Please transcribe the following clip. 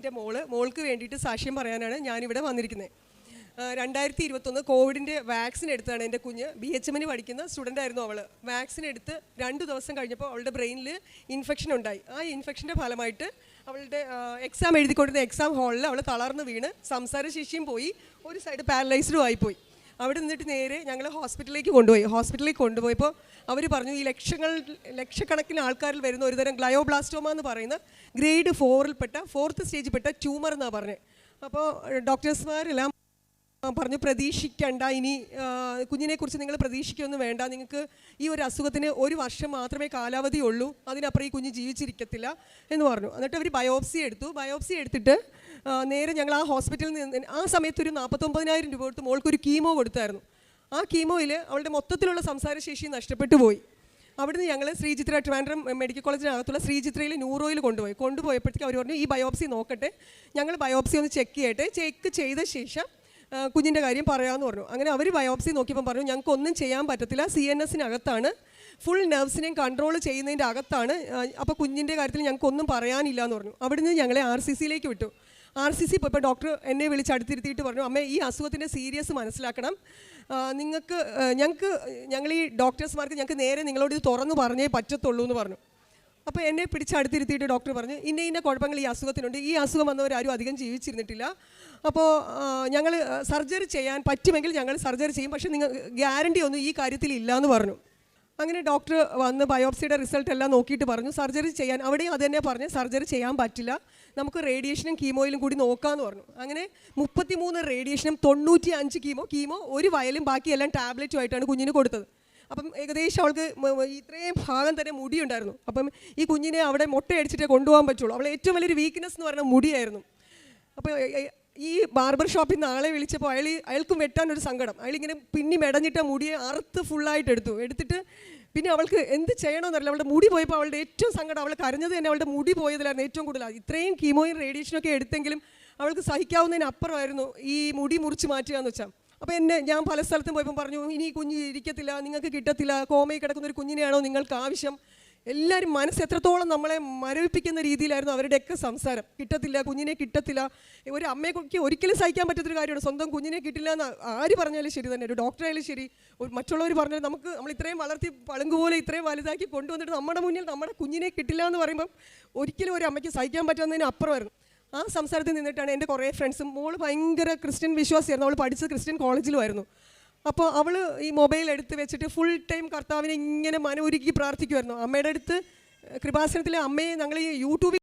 എന്റെ മോൾ മോൾക്ക് വേണ്ടിയിട്ട് സാക്ഷ്യം പറയാനാണ് ഞാനിവിടെ വന്നിരിക്കുന്നത് രണ്ടായിരത്തി ഇരുപത്തൊന്ന് കോവിഡിന്റെ വാക്സിൻ എടുത്താണ് എന്റെ കുഞ്ഞ്. ബി എച്ച് എമ്മിന് പഠിക്കുന്ന സ്റ്റുഡന്റ് ആയിരുന്നു അവൾ വാക്സിൻ എടുത്ത് രണ്ട് ദിവസം കഴിഞ്ഞപ്പോൾ അവളുടെ ബ്രെയിനിൽ ഇൻഫെക്ഷൻ ഉണ്ടായി. ആ ഇൻഫെക്ഷന്റെ ഫലമായിട്ട് അവളുടെ എക്സാം എഴുതിക്കൊണ്ടിരുന്ന എക്സാം ഹാളിൽ അവൾ തളർന്ന് വീണ് സംസാരശേഷിയും പോയി ഒരു സൈഡ് പാരലൈസ്ഡും ആയിപ്പോയി. അവിടെ നിന്നിട്ട് നേരെ ഞങ്ങൾ ഹോസ്പിറ്റലിലേക്ക് കൊണ്ടുപോയി. ഹോസ്പിറ്റലിലേക്ക് കൊണ്ടുപോയപ്പോൾ അവർ പറഞ്ഞു ഈ ലക്ഷങ്ങൾ ലക്ഷക്കണക്കിന് ആൾക്കാരിൽ വരുന്ന ഒരുതരം ഗ്ലയോബ്ലാസ്റ്റോമ എന്ന് പറയുന്ന ഗ്രേഡ് ഫോറിൽപ്പെട്ട ഫോർത്ത് സ്റ്റേജിൽപ്പെട്ട ട്യൂമർ എന്നാണ് പറഞ്ഞത് അപ്പോൾ ഡോക്ടേഴ്സ്മാരെല്ലാം പറഞ്ഞു പ്രതീക്ഷിക്കണ്ട ഇനി കുഞ്ഞിനെക്കുറിച്ച് നിങ്ങൾ പ്രതീക്ഷിക്കൊന്നും വേണ്ട. നിങ്ങൾക്ക് ഈ ഒരു അസുഖത്തിന് ഒരു വർഷം മാത്രമേ കാലാവധി ഉള്ളൂ അതിനപ്പുറം ഈ കുഞ്ഞ് ജീവിച്ചിരിക്കത്തില്ല. എന്ന് പറഞ്ഞു. എന്നിട്ട് അവർ ബയോപ്സി എടുത്തു. ബയോപ്സി എടുത്തിട്ട് നേരെ ഞങ്ങൾ ആ ഹോസ്പിറ്റലിൽ നിന്ന് ആ സമയത്ത് ഒരു നാൽപ്പത്തൊമ്പതിനായിരം രൂപ കൊടുത്ത് മോൾക്കൊരു കീമോ കൊടുത്തായിരുന്നു. ആ കീമോയിൽ അവളുടെ മൊത്തത്തിലുള്ള സംസാരശേഷി നഷ്ടപ്പെട്ടു പോയി. അവിടുന്ന് ഞങ്ങൾ ശ്രീചിത്ര ട്രിവാൻഡ്രം മെഡിക്കൽ കോളേജിനകത്തുള്ള ശ്രീചിത്രയിൽ ന്യൂറോയിൽ കൊണ്ടുപോയി. കൊണ്ടുപോയപ്പോഴത്തേക്ക് അവർ പറഞ്ഞു ഈ ബയോപ്സി നോക്കട്ടെ. ഞങ്ങൾ ബയോപ്സി ഒന്ന് ചെക്ക് ചെയ്യട്ടെ. ചെക്ക് ചെയ്ത ശേഷം കുഞ്ഞിന്റെ കാര്യം പറയാമെന്ന് പറഞ്ഞു. അങ്ങനെ അവർ ബയോപ്സി നോക്കിയപ്പോൾ പറഞ്ഞു ഞങ്ങൾക്കൊന്നും ചെയ്യാൻ പറ്റത്തില്ല. സി എൻ എസിനകത്താണ്. ഫുൾ നെർവ്സിനെയും കൺട്രോൾ ചെയ്യുന്നതിന്റെ അകത്താണ്. അപ്പോൾ കുഞ്ഞിന്റെ കാര്യത്തിൽ ഞങ്ങൾക്കൊന്നും പറയാനില്ല എന്ന് പറഞ്ഞു. അവിടുന്ന് ഞങ്ങളെ ആർ സി സിയിലേക്ക് വിട്ടു. ആർ സി സി പോയപ്പോൾ ഡോക്ടർ എന്നെ വിളിച്ച് അടുത്തിരുത്തിയിട്ട് പറഞ്ഞു അമ്മേ ഈ അസുഖത്തിന്റെ സീരിയസ് മനസ്സിലാക്കണം. നിങ്ങൾക്ക് ഞങ്ങൾക്ക് ഞങ്ങൾ ഈ ഡോക്ടേഴ്സ്മാർക്ക് ഞങ്ങൾക്ക് നേരെ നിങ്ങളോട് ഇത് തുറന്നു പറഞ്ഞേ പറ്റത്തുള്ളൂ എന്ന് പറഞ്ഞു. അപ്പോൾ എന്നെ പിടിച്ച് അടുത്തിരുത്തിയിട്ട് ഡോക്ടർ പറഞ്ഞു ഇന്ന ഇന്ന കുഴപ്പങ്ങൾ ഈ അസുഖത്തിനുണ്ട്. ഈ അസുഖം വന്നവരാരും അധികം ജീവിച്ചിരുന്നിട്ടില്ല. അപ്പോൾ ഞങ്ങൾ സർജറി ചെയ്യാൻ പറ്റുമെങ്കിൽ ഞങ്ങൾ സർജറി ചെയ്യും. പക്ഷേ നിങ്ങൾ ഗ്യാരണ്ടി ഒന്നും ഈ കാര്യത്തിൽ ഇല്ല എന്ന് പറഞ്ഞു. അങ്ങനെ ഡോക്ടർ വന്ന് ബയോപ്സിയുടെ റിസൾട്ട് എല്ലാം നോക്കിയിട്ട് പറഞ്ഞു സർജറി ചെയ്യാൻ അവിടെയും അത് തന്നെ പറഞ്ഞ് സർജറി ചെയ്യാൻ പറ്റില്ല നമുക്ക് റേഡിയേഷനും കീമോയിലും കൂടി നോക്കാമെന്ന് പറഞ്ഞു. അങ്ങനെ മുപ്പത്തിമൂന്ന് റേഡിയേഷനും തൊണ്ണൂറ്റി അഞ്ച് കീമോ കീമോ ഒരു വയലും ബാക്കിയെല്ലാം ടാബ്ലറ്റും ആയിട്ടാണ് കുഞ്ഞിന് കൊടുത്തത്. അപ്പം ഏകദേശം അവൾക്ക് ഇത്രയും ഭാഗം തന്നെ മുടിയുണ്ടായിരുന്നു. അപ്പം ഈ കുഞ്ഞിനെ അവിടെ മുട്ടയടിച്ചിട്ടേ കൊണ്ടുപോകാൻ പറ്റുള്ളൂ. അവൾ ഏറ്റവും വലിയൊരു വീക്ക്നെസ് എന്ന് പറയുന്നത് മുടിയായിരുന്നു. അപ്പോൾ ഈ ബാർബർ ഷോപ്പിൽ നിന്ന് ആളെ വിളിച്ചപ്പോൾ അയാൾ അയാൾക്കും വെട്ടാൻ ഒരു സങ്കടം. അയാളിങ്ങനെ പിന്നി മെടഞ്ഞിട്ട മുടിയെ അറുത്ത് ഫുള്ളായിട്ട് എടുത്തു. എടുത്തിട്ട് പിന്നെ അവൾക്ക് എന്ത് ചെയ്യണമെന്നറിയില്ല അവളുടെ മുടി പോയപ്പോൾ അവളുടെ ഏറ്റവും സങ്കടം അവൾ കരഞ്ഞത് തന്നെ അവളുടെ മുടി പോയതിലായിരുന്നു ഏറ്റവും കൂടുതൽ. ഇത്രയും കീമോയും റേഡിയേഷനൊക്കെ എടുത്തെങ്കിലും അവൾക്ക് സഹിക്കാവുന്നതിന് അപ്പുറമായിരുന്നു ഈ മുടി മുറിച്ച് മാറ്റുക എന്ന് വെച്ചാൽ. അപ്പോൾ എന്നെ ഞാൻ പല സ്ഥലത്തും പോയപ്പോൾ പറഞ്ഞു ഇനി കുഞ്ഞ് ഇരിക്കത്തില്ല നിങ്ങൾക്ക് കിട്ടത്തില്ല കോമയിൽ കിടക്കുന്ന ഒരു കുഞ്ഞിനെയാണോ നിങ്ങൾക്ക് ആവശ്യം? എല്ലാവരും മനസ്സ് എത്രത്തോളം നമ്മളെ മരവിപ്പിക്കുന്ന രീതിയിലായിരുന്നു അവരുടെയൊക്കെ സംസാരം. കിട്ടത്തില്ല കുഞ്ഞിനെ കിട്ടത്തില്ല. ഒരു അമ്മയ്ക്ക് ഒരിക്കലും സഹിക്കാൻ പറ്റാത്തൊരു കാര്യമാണ്. സ്വന്തം കുഞ്ഞിനെ കിട്ടില്ല എന്ന് ആര് പറഞ്ഞാലും ശരി തന്നെ. ഒരു ഡോക്ടറായാലും ശരി മറ്റുള്ളവർ പറഞ്ഞാൽ നമുക്ക് നമ്മൾ ഇത്രയും വളർത്തി പളുങ്ക് പോലെ ഇത്രയും വലുതാക്കി കൊണ്ടുവന്നിട്ട് നമ്മുടെ മുന്നിൽ നമ്മുടെ കുഞ്ഞിനെ കിട്ടില്ല എന്ന് പറയുമ്പം ഒരിക്കലും ഒരു അമ്മയ്ക്ക് സഹിക്കാൻ പറ്റാവുന്നതിന് അപ്പുറമായിരുന്നു. ആ സംസാരത്തിൽ നിന്നിട്ടാണ് എന്റെ കുറേ ഫ്രണ്ട്സും മോൾ ഭയങ്കര ക്രിസ്ത്യൻ വിശ്വാസിയായിരുന്നു. അവൾ പഠിച്ചത് ക്രിസ്ത്യൻ കോളേജിലുമായിരുന്നു അപ്പോൾ അവൾ ഈ മൊബൈൽ എടുത്ത് വെച്ചിട്ട് ഫുൾ ടൈം കർത്താവിനെ ഇങ്ങനെ മനൊരുക്കി പ്രാർത്ഥിക്കുമായിരുന്നു അമ്മയുടെ അടുത്ത് കൃപാസനത്തിലെ അമ്മയെ ഞങ്ങൾ ഈ യൂട്യൂബിൽ